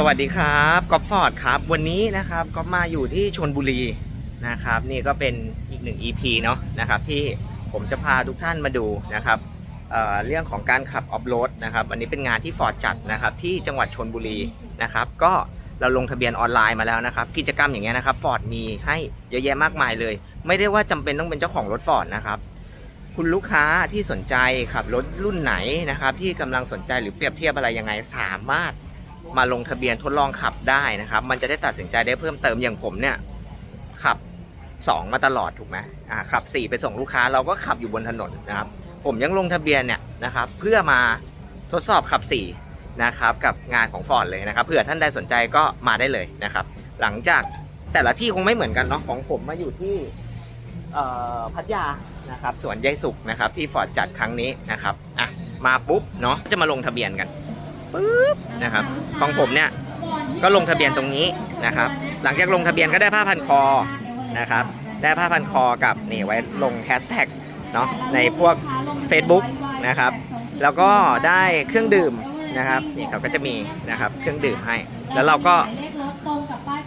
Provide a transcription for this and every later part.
สวัสดีครับก๊อฟฟอร์ดครับ วันนี้นะครับก็มาอยู่ที่ชนบุรีนะครับ นี่ก็เป็นอีกหนึ่ง EP เนาะนะครับที่ผมจะพาทุกท่านมาดูนะครับเเรื่องของการขับออฟโรดนะครับวันนี้เป็นงานที่ฟอร์ดจัดนะครับที่จังหวัดชนบุรีนะครับ ก็เราลงทะเบียนออนไลน์มาแล้วนะครับ กิจกรรมอย่างเงี้ยนะครับฟอร์ดมีให้เยอะแยะมากมายเลย ไม่ได้ว่าจำเป็นต้องเป็นเจ้าของรถฟอร์ดนะครับคุณลูกค้าที่สนใจขับรถรุ่นไหนนะครับที่กำลังสนใจหรือเปรียบเทียบอะไรยังไงสามารถ มาลงทะเบียนทดลองขับได้นะครับ มันจะได้ตัดสินใจได้เพิ่มเติมอย่างผมเนี่ยขับ 2 มาตลอดถูกไหมอ่าขับ 4 ไปส่งลูกค้าเราก็ขับอยู่บนถนนนะครับ ผมยังลงทะเบียนเนี่ยนะครับ เพื่อมาทดสอบขับ 4 นะครับ กับงานของฟอร์ดเลยนะครับเผื่อท่านใดสนใจก็มาได้เลยนะครับ หลังจากแต่ละที่คงไม่เหมือนกันเนาะของผมมาอยู่ที่พัทยานะครับสวนยายสุขนะครับที่ฟอร์ดจัดครั้งนี้นะครับอะมาปุ๊บเนาะจะมาลงทะเบียนกัน ปึ๊บนะครับของผมเนี่ยก็ลงทะเบียนตรงนี้นะครับ หลังจากลงทะเบียนก็ได้ผ้าพันคอนะครับ ได้ผ้าพันคอกับนี่ไว้ลงแฮชแท็กเนาะในพวก Facebook นะครับ แล้วก็ได้เครื่องดื่มนะครับนี่เขาก็จะมีนะครับเครื่องดื่มให้ แล้วเราก็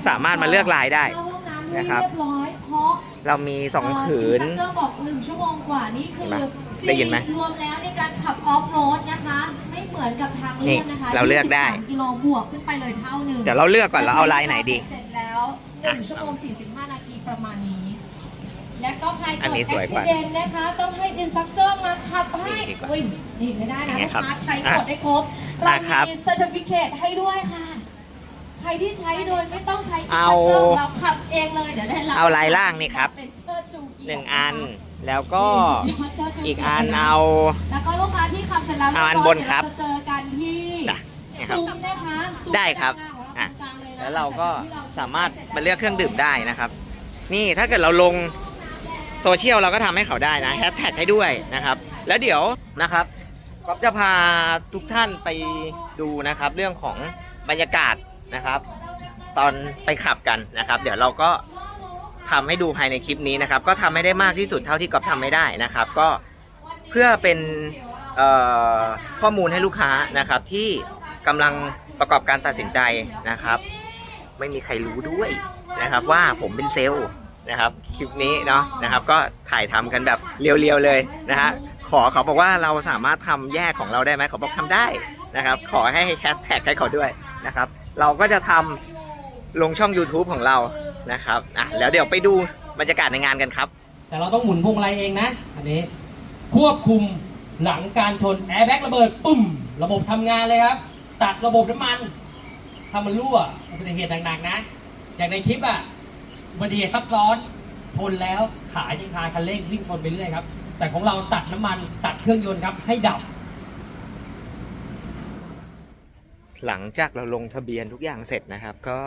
สามารถมาเลือกลายได้นะครับ เรามีสองผืนเจ้าบอกหนึ่งชั่วโมงกว่านี่คือเห็น ไหมได้ยินไหมสี่รวมแล้วในการขับออฟโรดนะคะ ไม่เหมือนกับทางเลี่ยงนะคะนี่เราเลือกได้23กิโลบวกขึ้นไปเลยเท่าหนึ่งเดี๋ยวเราเลือกก่อนเราเอาลายไหนดี เสร็จแล้วหนึ่งชั่วโมงสี่สิบห้านาทีประมาณนี้ และก็ใครอันเกิดนี้สวยกว่าอุบิเหตุนะคะ ต้องให้อินสตรัคเตอร์มาขับให้นี่ดีกว่าอุ้ยนี่ไม่ได้นะยังไงลูกครับค้าใช้อะกดได้ครบเราอะครับมีเซอร์ติฟิเคตให้ด้วยค่ะ ใครที่ใช้โดยไม่ต้องใช้เอาเราขับเองเลยเดี๋ยวได้รับเอาลายล่างนี่ครับ เป็นเชิดจูเกียร์หนึ่งอัน แล้วก็นี่สุดยดเชิดจูอีกเยร์อันนะเอา แล้วก็ลูกค้าที่ขับเสร็จแล้วเอาอันบนครับเดี๋ยวเาจะเจอกันที่จ้ะนี่ครับซุ้มนะคะซุ้มได้ครับด้านหน้าอะของเราตรงกลางเลยนะแล้วเราก็ที่สามารถมาเลือกเครื่องดื่มได้นะครับ นี่ถ้าเกิดเราลงโซเชียลเราก็ทำให้เขาได้นะแฮชแท็กให้ด้วยนะครับ แล้วเดี๋ยวนะครับก็จะพาทุกท่านไปดูนะครับ เรื่องของบรรยากาศนะครับ ตอนไปขับกันนะครับ เดี๋ยวเราก็ ทำให้ดูภายในคลิปนี้นะครับ ก็ทำให้ได้มากที่สุดเท่าที่ก๊อฟทำไม่ได้นะครับ ก็เพื่อเป็นข้อมูลให้ลูกค้านะครับที่กำลังประกอบการตัดสินใจนะครับ ไม่มีใครรู้ด้วยนะครับว่าผมเป็นเซลล์นะครับคลิปนี้เนาะนะครับ ก็ถ่ายทำกันแบบเรียวๆเลยนะฮะขอเขาบอกว่าเราสามารถทำแยกของเราได้ไหมเขาบอกทำได้นะครับ ขอให้แฮชแท็กให้เขาด้วยนะครับ เราก็จะทำ ลงช่อง YouTube ของเรานะครับอะแล้วเดี๋ยวไปดูบรรยากาศในงานกันครับ แต่เราต้องหมุนพวงมาลัยเองนะ อันนี้ ควบคุมหลังการชนแอร์แบ็กระเบิดปุ้มระบบทำงานเลยครับ ตัดระบบน้ำมันถ้ามันรั่วอุบัติเหตุหนักๆนะ อย่างในคลิปอะอุบัติเหตุซับซ้อนชนแล้วขายังคาคันเร่งวิ่งชนไปเรื่อยครับ แต่ของเราตัดน้ำมันตัดเครื่องยนต์ครับ ให้ดับ หลังจากเราลงทะเบียนทุกอย่างเสร็จนะครับก็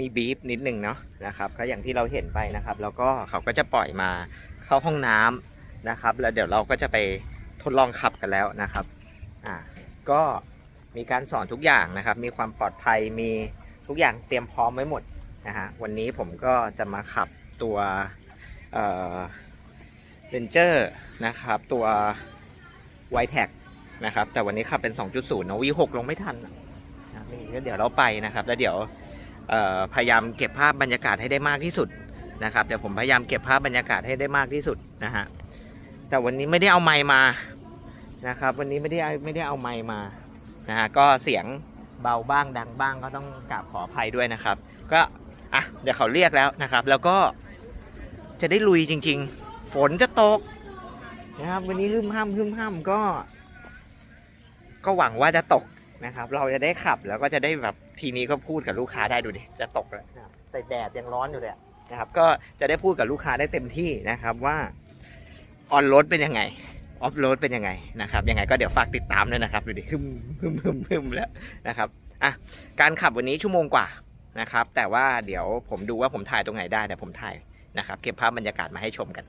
มีบีฟนิดหนึ่งเนาะนะครับก็อย่างที่เราเห็นไปนะครับ แล้วก็เขาก็จะปล่อยมาเข้าห้องน้ำนะครับ แล้วเดี๋ยวเราก็จะไปทดลองขับกันแล้วนะครับอ่าก็มีการสอนทุกอย่างนะครับ มีความปลอดภัยมีทุกอย่างเตรียมพร้อมไว้หมดนะฮะวันนี้ผมก็จะมาขับตัวเอ่อเรนเจอร์นะครับ ตัวไวแท็กนะครับ แต่วันนี้ขับเป็น 2.0นะวี6ลงไม่ทันนะนี่ก็เดี๋ยวเราไปนะครับ แล้วเดี๋ยว พยายามเก็บภาพบรรยากาศให้ได้มากที่สุดนะครับเดี๋ยวผมพยายามเก็บภาพบรรยากาศให้ได้มากที่สุดนะฮะแต่วันนี้ไม่ได้เอาไมค์มานะครับ วันนี้ไม่ได้ไม่ได้เอาไมค์มานะฮะก็เสียงเบาบ้างดังบ้างก็ต้องกราบขออภัยด้วยนะครับ ก็อะเดี๋ยวเขาเรียกแล้วนะครับ แล้วก็จะได้ลุยจริง ๆ ฝนจะตกนะครับ วันนี้หึมห้ามหึมห้ามก็ ก็หวังว่าจะตก นะครับ เราจะได้ขับแล้วก็จะได้แบบทีนี้ก็พูดกับลูกค้าได้ดูดิจะตกแล้วนะครับแต่แดดยังร้อนอยู่เลยอะนะครับ ก็จะได้พูดกับลูกค้าได้เต็มที่นะครับว่าออนรดเป็นยังไงออฟโรดเป็นยังไงนะครับยังไงก็เดี๋ยวฝากติดตามด้วยนะครับดูดิฮึมฮึมฮึมฮึมแล้วนะครับอะการขับวันนี้ชั่วโมงกว่านะครับ แต่ว่าเดี๋ยวผมดูว่าผมถ่ายตรงไหนได้เดี๋ยวผมถ่ายนะครับ เก็บภาพบรรยากาศมาให้ชมกัน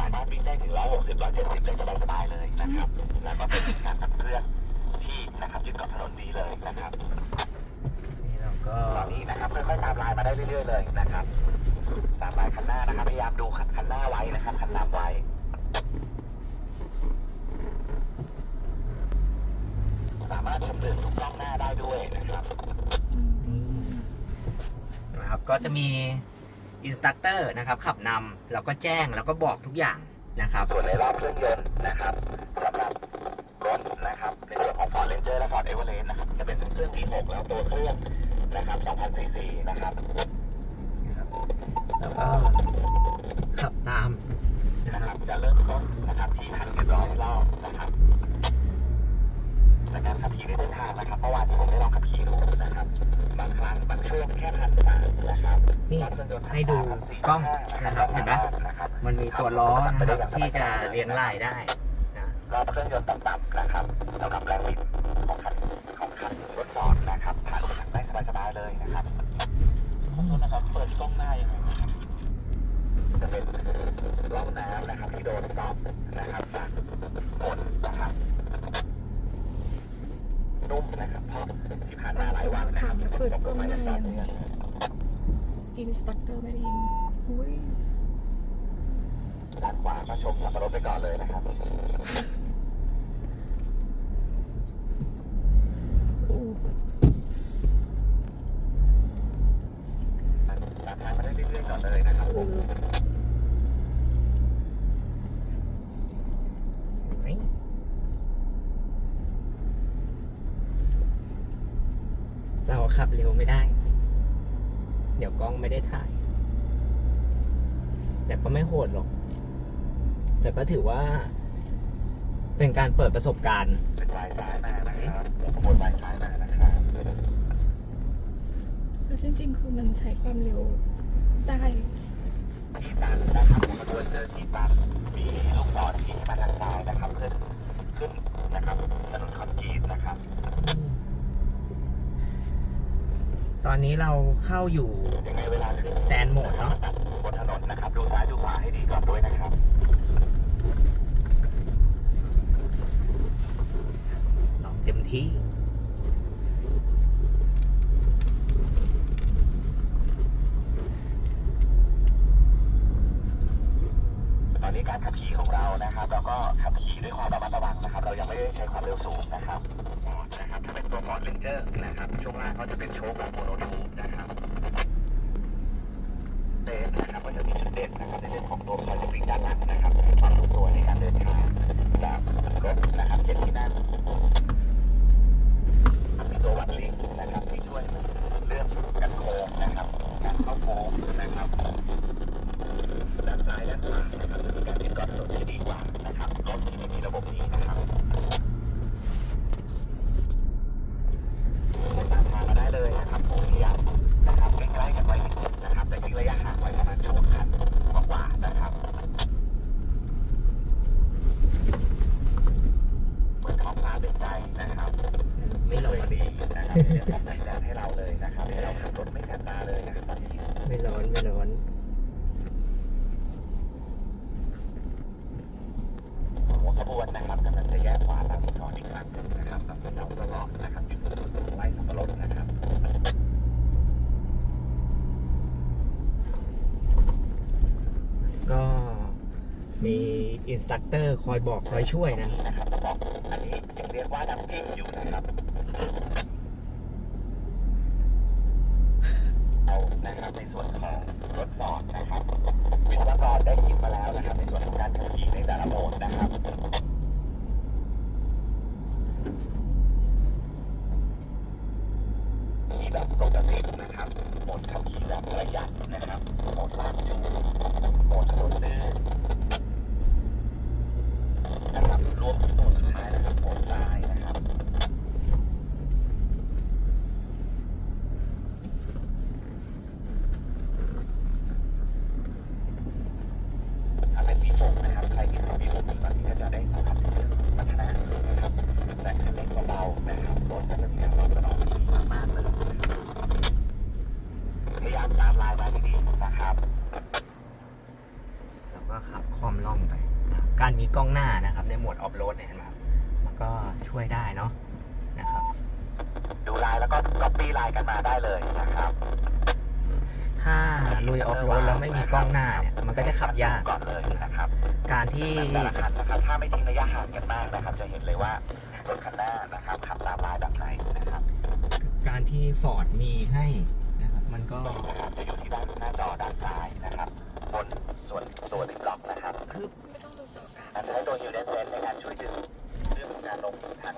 สามารถวิ่งได้ถึง 160 170ได้สบายๆเลยนะครับ แล้วก็เป็นการขับเคลื่อนที่นะครับยึดเกาะถนนดีเลยนะครับนี่เราก็ตอนนี้นะครับค่อยๆตามลายมาได้เรื่อยๆเลยนะครับ ตามลายคันหน้านะครับพยายามดูคันหน้าไว้นะครับคันนำไว้สามารถชมเรือทุกกล้องหน้าได้ด้วยนะครับนะครับก็จะมี อินสตัคเตอร์นะครับขับนำแล้วก็แจ้งแล้วก็บอกทุกอย่างนะครับ ส่วนในรอบเครื่องยนต์นะครับสำหรับรถนะครับในส่วนของ Ford Ranger และ Ford Everest นะครับจะเป็นเครื่อง V6 แล้วตัวเครื่องนะครับ2,000ซีซีนะครับแล้วก็ขับตามนะนะคครัรับบจะเริ่มต้นนะครับที่พันเจ็ดร้อยรอบนะครับในการขับขี่ในเส้นทางนะครับเมื่อวานที่ผมได้ลองขับขี่ดูนะครับ บางครั้งบางช่วงแค่พั นสามนะครับนี่ให้ดูกล้องนะครับเห็นไหมนะครับมันมีตัวล้อนะครับที่จะเลี้ยงลายได้นะรอบเครื่องยนต์ต่ำๆนะครับสำหรับแรงบิดของคันของคันรถฟอร์ดนะครับผ่านได้สบายๆเลยนะครับขอโทษนะครับเปิดกล้องหน้ายังไงนะครับจะเป็นร่องน้ำนะครับที่โดนซับนะครับจากฝนนะครับ นุ่มนะครับเพราะที่ผ่านมาหลายวันนะครับถามเปิดกล้องหน้ายังไงต่อเนื่องอินสตัคเตอร์ไม่ได้ยินอุ้ยด้านขวาก็ชมสับปะรดไปก่อนเลยนะครับ อู้ ตามทางมาได้เรื่อยๆก่อนเลยนะครับ อู้ เฮ้ยเราขับเร็วไม่ได้ เดี๋ยวกล้องไม่ได้ถ่าย แต่ก็ไม่โหดหรอก แต่ก็ถือว่าเป็นการเปิดประสบการณ์เป็นวายซ้ายมานะครับเดี๋ยวขบวนวายซ้ายมานะครับแล้วจริง ๆ คือมันใช้ความเร็วได้ ที่ตันนะครับขบวนเจอที่ตันมีลูกศรชี้มาทางซ้ายนะครับขึ้นขึ้นนะครับถนนคอนกรีตนะครับ ตอนนี้เราเข้าอยู่ยังไงเวลาขึ้นแซนโหมดเนาะบนถนนนะครับ ดูซ้ายดูขวาให้ดีก่อนด้วยนะครับ ลองเต็ม ที่ ตอนนี้การขับขี่ของเรานะครับ เราก็ขับขี่ด้วยความระมัดระวังนะครับ เรายังไม่ได้ใช้ความเร็วสูงนะครับนะครับถ้าเป็นตัวฟอร์ดเลนเจอร์นะครับ ช่วงล่างเขาจะเป็นโชคแบบโมโนทูบนะครับเดนนะครับก็จะมีจุดเด่นนะครับในเรื่องของตัวคอยสปริงด้านหลังนะครับความรู้ตัวในการเดินทางจากรถนะครับเจ็ดที่นั่งมีตัววัดลิงก์นะครับที่ช่วยเรื่องการโค้งนะครับการเข้าโค้งนะครับ ด้านซ้ายด้านขวานะครับจะมีการติดกล้องถนนที่ดีกว่านะครับรถที่ไม่มีระบบนี้นะครับตามทางมาได้เลยนะครับผมพยายามนะครับใกล้ๆกันไว้นิดนึงนะครับ แต่ทิ้งระยะห่างไว้ประมาณช่วงคันกว่าๆนะครับเหมือนท้องฟ้าเป็นใจนะครับ ไม่ร้ ช่ อ วย น ดีนะครับในเรื่องของสัญญาณให้เราเลยนะครับให้เราขับรถไม่แสบตาเลยนะครับตอนนี้ ไม่ร้อนไม่ร้อน หัวขบวนนะครับกำลังจะแยกขวาตามถอนอีกครั้งหนึ่งนะครับกับเราตลอดนะครับอยู่ไล่สับปะรดนะครับ ก็ มีอินสตัคเตอร์คอยบอกคอยช่วยนะนะครับต้องบอกอันนี้ยังเรียกว่าดับกิ้งอยู่นะครับเอานะครับในส่วนของรถฟอร์ดนะครับวิศวกรได้คิดมาแล้วนะครับในส่วนของการขับขี่ในแต่ละโหมดนะครับมีแบบปกตินะครับโหมดขับขี่แบบประหยัดนะครับโหมดลากจูงโหมดถนนลื่นนะครับ รวมถึงโหมดสุดท้ายนะครับ โหมดทรายนะครับ ถ้าเป็นวีหกนะครับ ใครที่ขับวีหกตอนนี้ก็จะได้สัมผัสถึงเรื่องพัฒนานะครับแต่คันเร่งเบาๆนะครับรถก็จะมีการตอบสนองที่ดีมากๆเลยพยายามตามลายมาดีๆนะครับ แล้วก็ขับคอมล่องไปนะครับ การมีกล้องหน้านะครับ ในโหมดออฟโรดเนี่ยเห็นไหมครับมันก็ช่วยได้เนาะนะครับ ดูลายแล้วก็ก๊อปปี้ลายกันมาได้เลยนะครับ ถ้าลุยออฟโรดแล้วไม่มีกล้องหน้าเนี่ยมันก็จะขับยากก่อนเลยนะครับ การที่แต่ละคันนะครับถ้าไม่ทิ้งระยะห่างกันมากนะครับ จะเห็นเลยว่ารถคันหน้านะครับขับตามลายแบบไหนนะครับ การที่ฟอร์ดมีให้นะครับมันก็นะครับจะอยู่ที่ด้านหน้าจอด้านซ้ายนะครับ บนส่วนตัวดิบล็อกนะครับ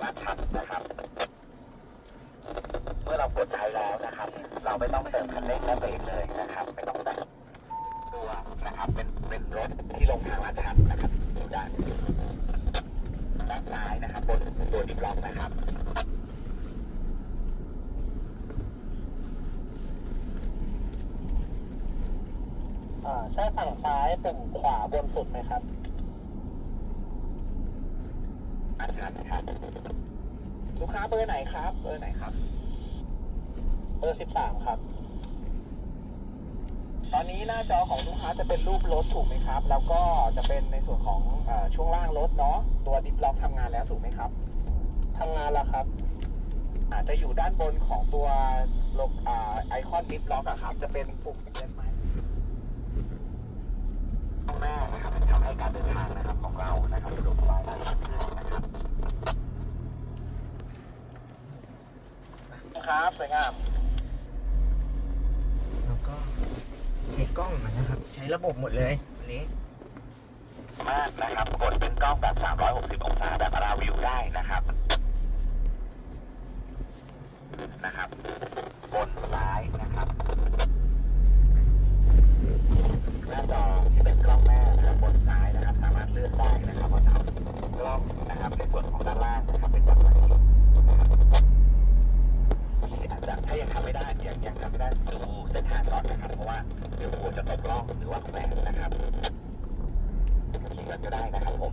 ลงทางลาดชันนะครับ เมื่อเรากดใช้แล้วนะครับ เราไม่ต้องเติมคันเร่งและเบรกเลยนะครับ ไม่ต้องแตะตัวนะครับ เป็นเป็นรถที่ลงทางลาดชันนะครับอยู่ด้านด้านซ้ายนะครับ บนตัวดิบล็อกนะครับ อ่าใช่ฝั่งซ้ายปุ่มขวาบนสุดไหมครับอาจารย์ครับ ลูกค้าเบอร์ไหนครับ เบอร์ไหนครับ เบอร์สิบสามครับ ตอนนี้หน้าจอของลูกค้าจะเป็นรูปรถถูกไหมครับ แล้วก็จะเป็นในส่วนของเออช่วงล่างรถเนาะ ตัวดิฟล็อกทำงานแล้วถูกไหมครับทำงานแล้วครับ อาจจะอยู่ด้านบนของตัวโลกอ่าไอคอนดิฟล็อกอะครับ จะเป็นปุ่มเล็กไหม ข้างหน้านะครับทำให้การเดินทางนะครับของเรานะครับสะดวกสบายมากยิ่งขึ้นนะครับ ครับสวยงามแล้วก็ใช้กล้องมันนะครับ ใช้ระบบหมดเลยอันนี้มากนะครับกดเป็นกล้องแบบ 360 องศาแบบราวิวได้นะครับ นะครับ บนซ้ายนะครับ หน้าจอที่เป็นกล้องหน้านะครับบนซ้ายนะครับ สามารถเลื่อนได้ แฝงนะครับขี่กันก็ได้นะครับผม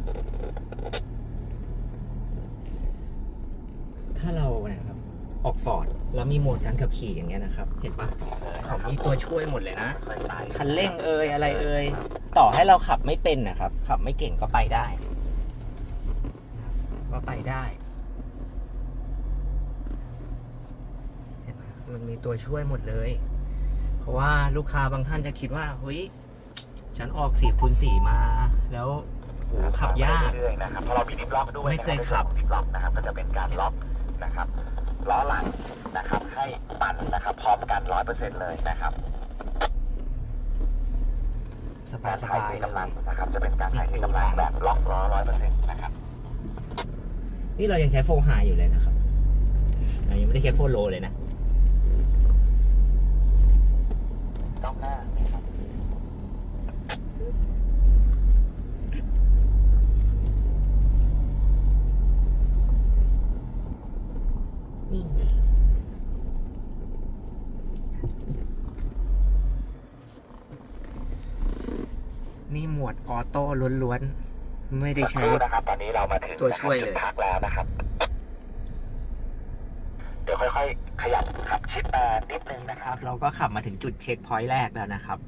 ถ้าเรานะครับ ออกฟอร์ดแล้วมีโหมดการขับขี่อย่างเงี้ยนะครับ เห็นปะเขามีตัวช่วยหมดเลยนะ คันเร่งเอ่ยอะไรเอ่ยต่อให้เราขับไม่เป็นนะครับ ขับไม่เก่งก็ไปได้นะครับก็ไปได้เห็นไหมมันมีตัวช่วยหมดเลย เพราะว่าลูกค้าบางท่านจะคิดว่าเฮ้ย ฉันออกสี่คูณสี่มา แล้วโหขับยาก เรื่อยๆนะครับเพราะเรามีดิฟล็อกด้วยไม่เคยขับ ดิฟล็อกนะครับก็จะเป็นการล็อกนะครับล้อหลังนะครับให้ปั่นนะครับพร้อมกันร้อยเปอร์เซ็นต์เลยนะครับสบายสบายถ่เลกำลังย นะครับจะเป็นการถ่ายเทกำลังแบบล็อกล้อร้อยเปอร์เซ็นต์นะครับนี่เรายังใช้โฟร์ไฮอยู่เลยนะครับเรายังไม่ได้ใช้โฟร์โลเลยนะกล้องหน้านะครับ นี่นี่หมว ดออโต้ล้วนๆ ไม่ได้ใช้ สักครู่นะครับ ตอนนี้เรามาถึงตัวช่วยเลย นะครับจุดพักแล้วนะครับ เดี๋ยวค่อยๆ ขยับขับชิดมานิดนึงนะนะคครัรับ บ เราก็ขับมาถึงจุดเช็คพอยต์แรกแล้วนะครับ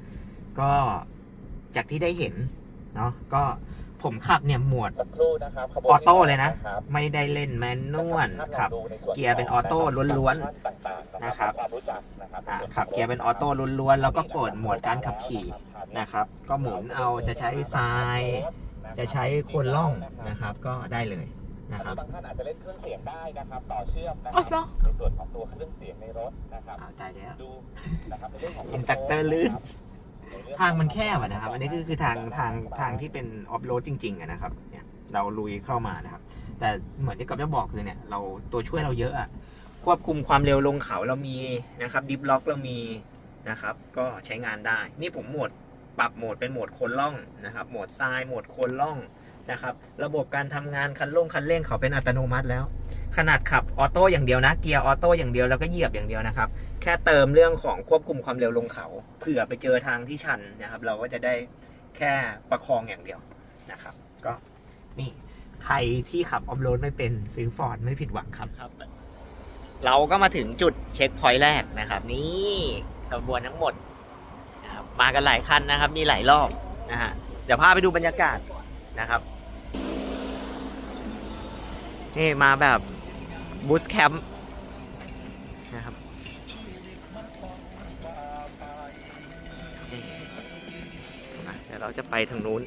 ก็จากที่ได้เห็นเนาะก็ผมขับเนี่ยหมวด สักครู่นะครับขบวนออโต้เลยนะ ครับไม่ได้เล่นแมนนวลขับลองดูในส่วนเกียร์เป็นออโต้ล้วนๆต่างๆนะครับความรู้จักนะครับ อ่าขับเกียร์เป็นออโต้ล้วนๆแล้วก็เปิดโหมดการขับขี่ นะครับ ก็หมุนเอาจะใช้ทราย จะใช้โคนล่องนะครับ ก็ได้เลยนะครับบางท่านอาจจะเล่นเครื่องเสียงได้นะครับ ต่อเชื่อมนะคอ๋รัอเหรอในส่วนของตัวเครื่องเสียงในรถนะครับอ้าวตายแล้วดูนะครับในเรื่องของอินดักเตอร์ลื่นครับในเรื่องทางมันแคบอะนะครับ อันนี้คือคือทางทางทางที่เป็นออฟโรดจริงๆอะนะครับเนี่ยเราลุยเข้ามานะครับ แต่เหมือนที่ก๊อฟจะบอกคือเนี่ย เราตัวช่วยเราเยอะอะควบคุมความเร็วลงเขาเรามีนะครับดิฟล็อกเรามีนะครับ ก็ใช้งานได้ นี่ผมโหมด ปรับโหมดเป็นโหมดโคนล่องนะครับ โหมดทรายโหมดโคนล่องนะครับ ระบบการทำงานคันล่งคันเร่งเขาเป็นอัตโนมัติแล้ว ขนาดขับออโต้อย่างเดียวนะ เกียร์ออโต้อย่างเดียวแล้วก็เหยียบอย่างเดียวนะครับ แค่เติมเรื่องของควบคุมความเร็วลงเขา เผื่อไปเจอทางที่ชันนะครับ เราก็จะได้แค่ประคองอย่างเดียวนะครับ ก็นี่ใครที่ขับออฟโรดไม่เป็นซื้อฟอร์ดไม่ผิดหวังครับครับ เราก็มาถึงจุดเช็คพอยต์แรกนะครับ นี่ขบวนทั้งหมด มากันหลายคันนะครับ มีหลายรอบนะฮะเดี๋ยวพาไปดูบรรยากาศนะครับนี่มาแบบบูสแคมป์นะครับเดี๋ยวเราจะไปทางนู้น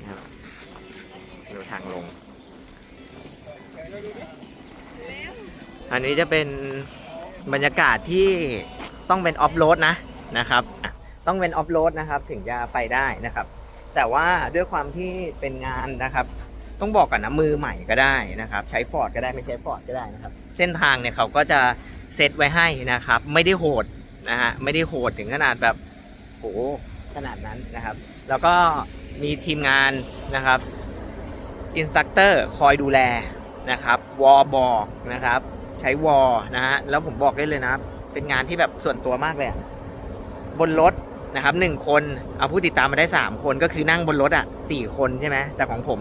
นะครับดูทางลง อันนี้จะเป็นบรรยากาศที่ต้องเป็นออฟโรดนะ นะครับ ต้องเป็นออฟโรดนะครับถึงจะไปได้นะครับ แต่ว่าด้วยความที่เป็นงานนะครับ ต้องบอกก่อนนะมือใหม่ก็ได้นะครับ ใช้ฟอร์ดก็ได้ไม่ใช้ฟอร์ดก็ได้นะครับ เส้นทางเนี่ยเขาก็จะเซตไว้ให้นะครับ ไม่ได้โหดนะฮะไม่ได้โหดถึงขนาดแบบโหขนาดนั้นนะครับ แล้วก็มีทีมงานนะครับอินสตัคเตอร์คอยดูแลนะครับวอบอกนะครับ ใช้วอนะฮะแล้วผมบอกได้เลยนะ เป็นงานที่แบบส่วนตัวมากเลยอะ บนรถนะครับหนึ่งคนเอาผู้ติดตามมาได้สามคนก็คือนั่งบนรถอะสี่คนใช่ไหมแต่ของผม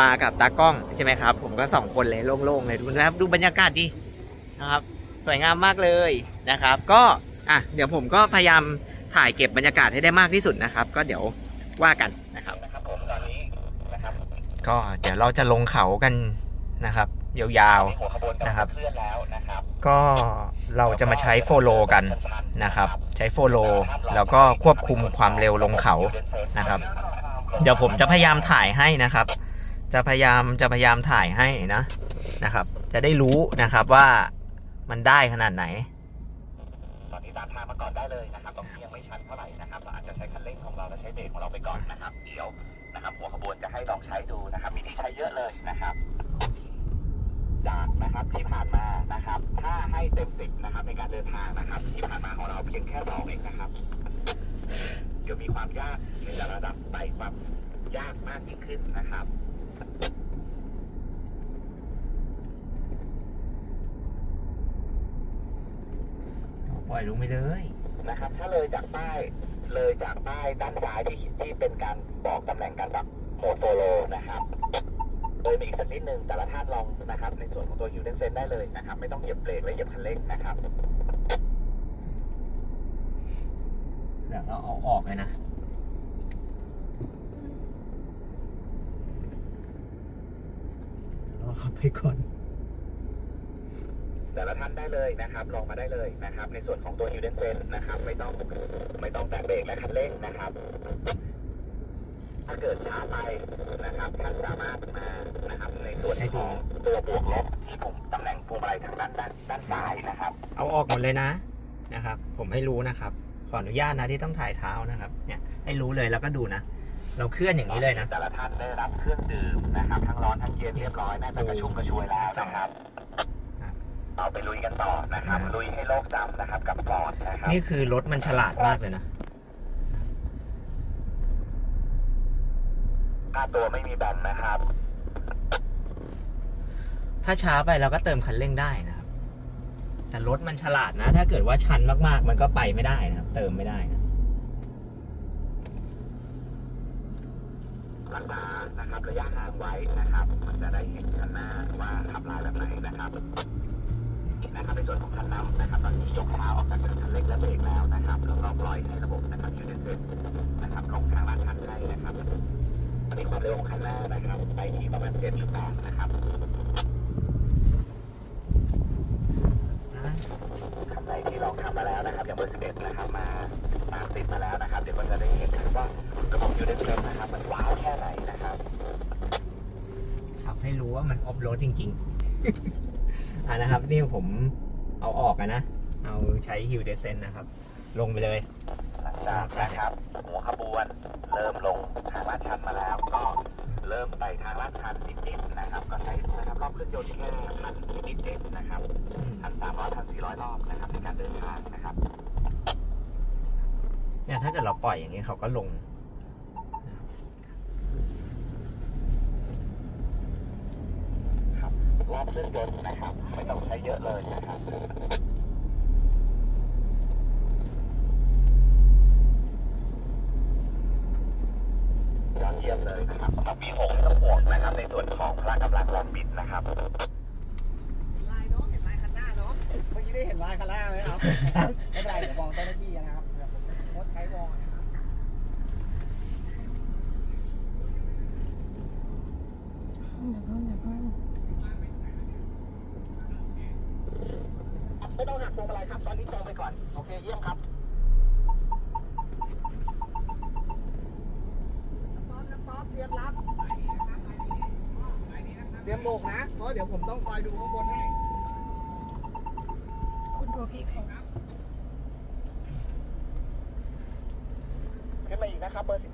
มากับตากล้องใช่ไหมครับ ผมก็สองคนเลยโล่งๆเลยดูนะครับดูบรรยากาศดีนะครับ สวยงามมากเลยนะครับ ก็อะเดี๋ยวผมก็พยายามถ่ายเก็บบรรยากาศให้ได้มากที่สุดนะครับ ก็เดี๋ยวว่ากันนะครับนะครับผมตอนนี้นะครับก็เดี๋ยวเราจะลงเขากันนะครับ ยาวมีหัวขบวนะครับเพื่อนแล้วนะครับ ก็เราจะมาใช้โฟโลกันนะครับ ใช้โฟโลแล้วก็ควบคุมความเร็วลงเขานะครับ เดี๋ยวผมจะพยายามถ่ายให้นะครับ จะพยายามจะพยายามถ่ายให้นะนะครับ จะได้รู้นะครับว่ามันได้ขนาดไหนตอนนี้ตามทางมาก่อนได้เลยนะครับตรงนี้ยังไม่ชันเท่าไหร่นะครับอาจจะใช้คันเร่งของเราและใช้เบรกของเราไปก่อนนะครับ เดี๋ยวนะครับหัวขบวนจะให้ลองใช้ดูนะครับ มีที่ใช้เยอะเลยนะครับ นะครับที่ผ่านมานะครับ ถ้าให้เต็มสิบนะครับในการเดินทางนะครับ ที่ผ่านมาของเราเพียงแค่สองเองนะครับเดี๋ยวมีความยากในแต่ละระดับไต่ความยากมากยิ่งขึ้นนะครับปล่อยลงไปเลยนะครับ ถ้าเลยจากป้ายเลยจากป้ายด้านซ้ายที่ที่เป็นการบอกตำแหน่งการปรับโหมดโฟโลนะครับ เลยมาอีกสักนิดนึงแต่ละท่านลองนะครับ ในส่วนของตัวยูเดนเซนได้เลยนะครับ ไม่ต้องเหยียบเบรกและเหยียบคันเร่งนะครับเดี๋ยวเราเอาออกเลยนะเราเข้าไปก่อน แต่ละท่านได้เลยนะครับ ลองมาได้เลยนะครับ ในส่วนของตัวยูเดนเซนนะครับ ไม่ต้องไม่ต้องแตะเบรกและคันเร่งนะครับ ถ้าเกิดช้าไปนะครับท่านสามารถมานะครับในส่วนของตัวบวกลบที่ปุ่มตำแหน่งพวงมาลัยทางด้านด้านด้านซ้ายนะครับ เอาออกหมดเลยนะนะครับ ผมให้รู้นะครับ ขออนุญาตนะที่ต้องถ่ายเท้านะครับ เนี่ยให้รู้เลยแล้วก็ดูนะเราเคลื่อนอย่างนี้เลยนะแต่ละท่านได้รับเครื่องดื่มนะครับทั้งร้อนทั้งเย็นเรียบร้อยน่าจะกระชุ่มกระชวยแล้วนะครับครับเอาไปลุยกันต่อนะครับครับ ลุยให้โลกจำนะครับ กับฟอร์ดนะครับนี่คือรถมันฉลาดมากเลยนะ ค่าตัวไม่มีแบนนะครับ ถ้าช้าไปเราก็เติมคันเร่งได้นะครับ แต่รถมันฉลาดนะ ถ้าเกิดว่าชันมากๆ มันก็ไปไม่ได้นะครับ เติมไม่ได้นะรักษานะครับระยะห่างไว้นะครับ มันจะได้เห็นคันหน้าว่าขับลายแบบไหนนะครับนะครับในส่วนของคันนำนะครับ ตอนนี้ยกเท้าออกจากคันเร่งและเบรกแล้วนะครับแล้วก็ปล่อยให้ระบบนะครับยูเนเซนนะครับลงทางลาดชันให้นะครับ ตอนนี้ความเร็วของคันหน้านะครับ ไปที่ประมาณเจ็ดหรือแปดนะครับคันไหนที่ลองทำมาแล้วนะครับ อย่างเบอร์11นะครับ มามาติดมาแล้วนะครับ เดี๋ยวก็จะได้เห็นว่าระบบยูเดนเซนนะครับ มันว้าวแค่ไหนนะครับ ขับให้รู้ว่ามันออฟโรดจริง ๆ อ่านะครับ นี่ผมเอาออกอะนะ เอาใช้ฮิวเดเซนนะครับ ลงไปเลยหลังจากนะครับหัวขบวนเริ่มลงทางลาดชันมาแล้วก็ เริ่มไปทางลาดชันนิดๆนะครับ ก็ใช้นะครับรอบเครื่องยนต์แค่พันนิดๆนะครับพันสามร้อยพันสี่ร้อยรอบนะครับในการเดินทางนะครับ เนี่ยถ้าเกิดเราปล่อยอย่างนี้เขาก็ลงครับรอบเครื่องยนต์นะครับ ไม่ต้องใช้เยอะเลยนะครับ ยอดเยี่ยมเลยนะครับสำหรับ V6 ไม่ต้องห่วงนะครับ ในส่วนของพละกำลังแรงบิดนะครับลายเนาะเห็นลายคันหน้าเนาะเมื่อกี้ได้เห็นลายคันหน้าไหมครับไม่เป็นไรเดี๋ยวบอกเจ้าหน้าที่นะครับเดี๋ยวผมโพสต์ใช้วอลนะครับเดี๋ยวเพิ่มเดี๋ยวเพิ่มไม่ต้องหักพวงมาลัยครับ ตอนนี้จองไปก่อน โอเค เยี่ยมครับ ตรียมโบกนะ เพราะเดี๋ยวผมต้องคอยดูข้างบนให้ คุณดูพี่รับขึ้นมาอีกนะครับเบอร์สิบ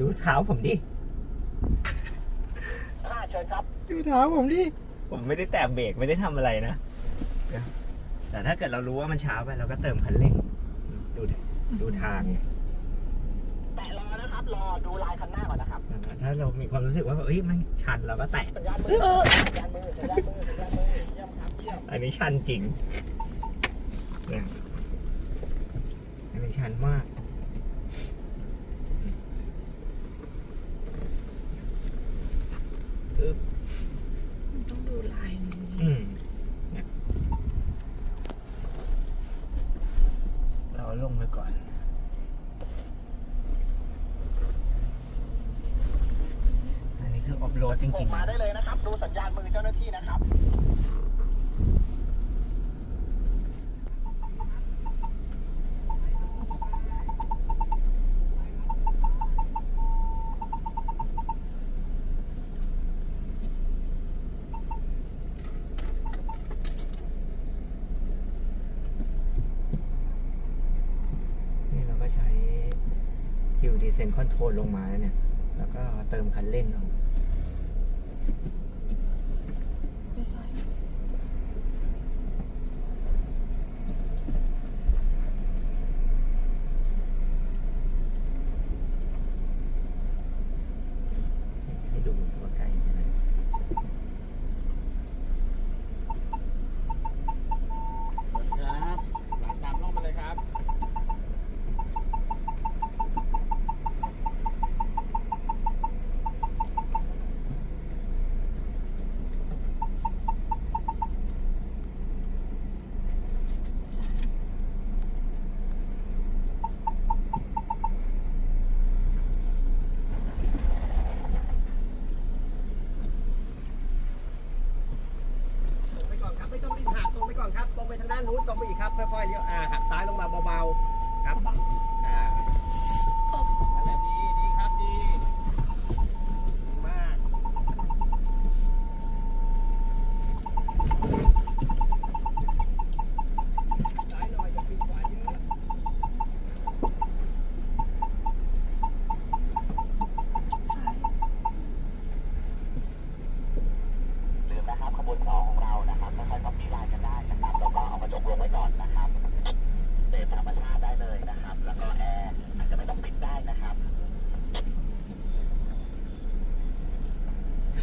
ดูเท้าผมดิห้าเชิญครับ ดูเท้าผมดิ ผมไม่ได้แตะเบรกไม่ได้ทำอะไรนะแต่ถ้าเกิดเรารู้ว่ามันช้าไปเราก็เติมคันเร่ง ดูดิดูทางไงแต่รอนะครับ รอดูลายคันหน้าก่อนนะครับถ้าเรามีความรู้สึกว่าแบบเอ้ยมันชันเราก็แตะ สัญญาณมือสัญญาณมือสัญญาณมือสัญญาณมือเยี่ยมครับเยี่ยมอันนี้ชันจริงเนี่ยอันนี้ชันมากอึ๊บ มันต้องดูลายนี้ อืมเนี่ยเราลงไปก่อน อันนี้คือออฟโรดจ ผ ริ ม งๆ มา นะ ได้เลยนะครับ ดูสัญญาณมือเจ้าหน้าที่นะครับ นี่เราก็ใช้ ดีเซนคอนโทรลลงมาแล้วเนี่ย แล้วก็เติมคันเร่งเอา ไปซ้าย ให้ดูว่าไกลแค่ไหน ครับหลังตามร่องมาเลยครับ ตรงไปก่อนครับ ไม่ต้องรีบหักตรงไปก่อนครับ ตรงไปทางด้านนู้นตรงไปอีกครับ ค่อยๆ เลี้ยวอ่า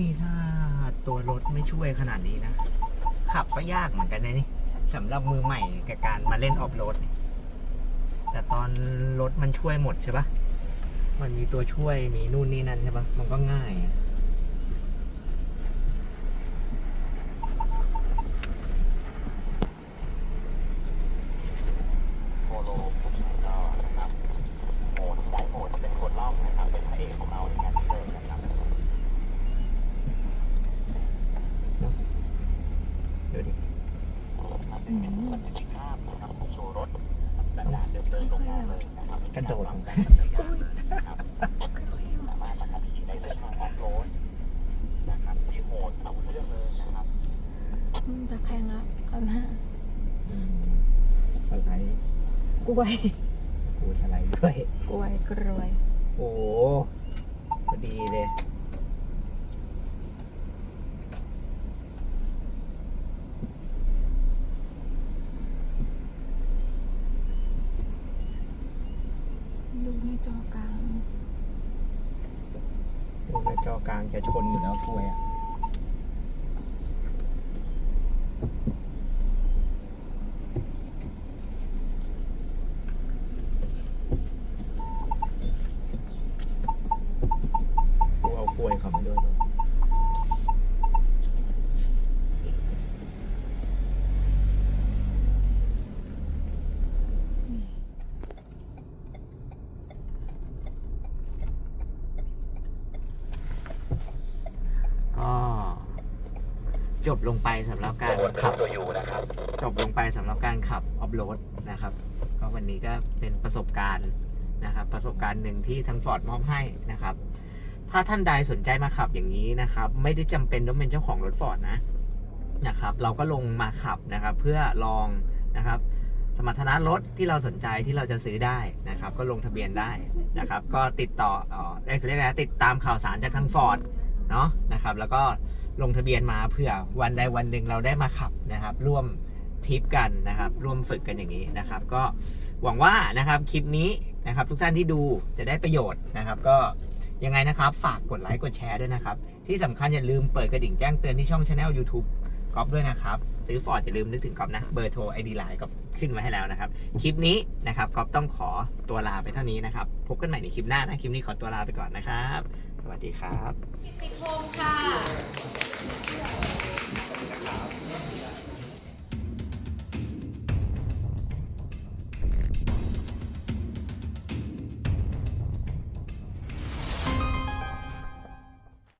นี่ถ้าตัวรถไม่ช่วยขนาดนี้นะ ขับก็ยากเหมือนกันนะนี่สำหรับมือใหม่กับการมาเล่นออฟโรดแต่ตอนรถมันช่วยหมดใช่ปะมันมีตัวช่วยมีนู่นนี่นั่นใช่ปะมันก็ง่ายอะ กระโดดลงไป สามารถนะครับขี่ในเส้นทางออฟโรดนะครับที่โหดเอาเรื่องเลยนะครับ อืมจะแข่งละเอาหน้า อืมสไลด์ กล้วยกูสไลด์ด้วย กล้วยกล้วย โอ้โหพอดีเลยดูในจอกลาง ดูกระจอกลางจะชนอยู่แล้วกล้วยอะ กูเอากล้วยเขามาด้วยป่ะก็จบ ลงไปสำหรับการขับตัวอยู่นะครับจบลงไปสำหรับการขับออฟโรดนะครับ ก็วันนี้ก็เป็นประสบการณ์นะครับ ประสบการณ์หนึ่งที่ทางฟอร์ดมอบให้นะครับ ถ้าท่านใดสนใจมาขับอย่างนี้นะครับ ไม่ได้จำเป็นต้องเป็นเจ้าของรถฟอร์ดนะนะครับ เราก็ลงมาขับนะครับ เพื่อลองนะครับสมรรถนะรถที่เราสนใจที่เราจะซื้อได้นะครับ ก็ลงทะเบียนได้นะครับ ก็ติดต่อเอ่อเรียกเรียกอะไรนะติดตามข่าวสารจากทางฟอร์ดเนาะนะครับ แล้วก็ ลงทะเบียนมาเผื่อวันใดวันหนึ่งเราได้มาขับนะครับ ร่วมทริปกันนะครับ ร่วมฝึกกันอย่างนี้นะครับ ก็หวังว่านะครับคลิปนี้นะครับ ทุกท่านที่ดูจะได้ประโยชน์นะครับ ก็ยังไงนะครับฝากกดไลค์กดแชร์ด้วยนะครับ ที่สำคัญอย่าลืมเปิดกระดิ่งแจ้งเตือนที่ช่องช anel YouTube ก๊อฟด้วยนะครับ ซื้อฟอร์ดอย่าลืมนึกถึงก๊อฟนะ เบอร์โทรไอดีไลน์ก็ขึ้นมาให้แล้วนะครับ คลิปนี้นะครับก๊อฟต้องขอตัวลาไปเท่านี้นะครับ พบกันใหม่ในคลิปหน้านะ คลิปนี้ขอตัวลาไปก่อนนะครับ วัสดีครับกิติพงศ์ค่ะ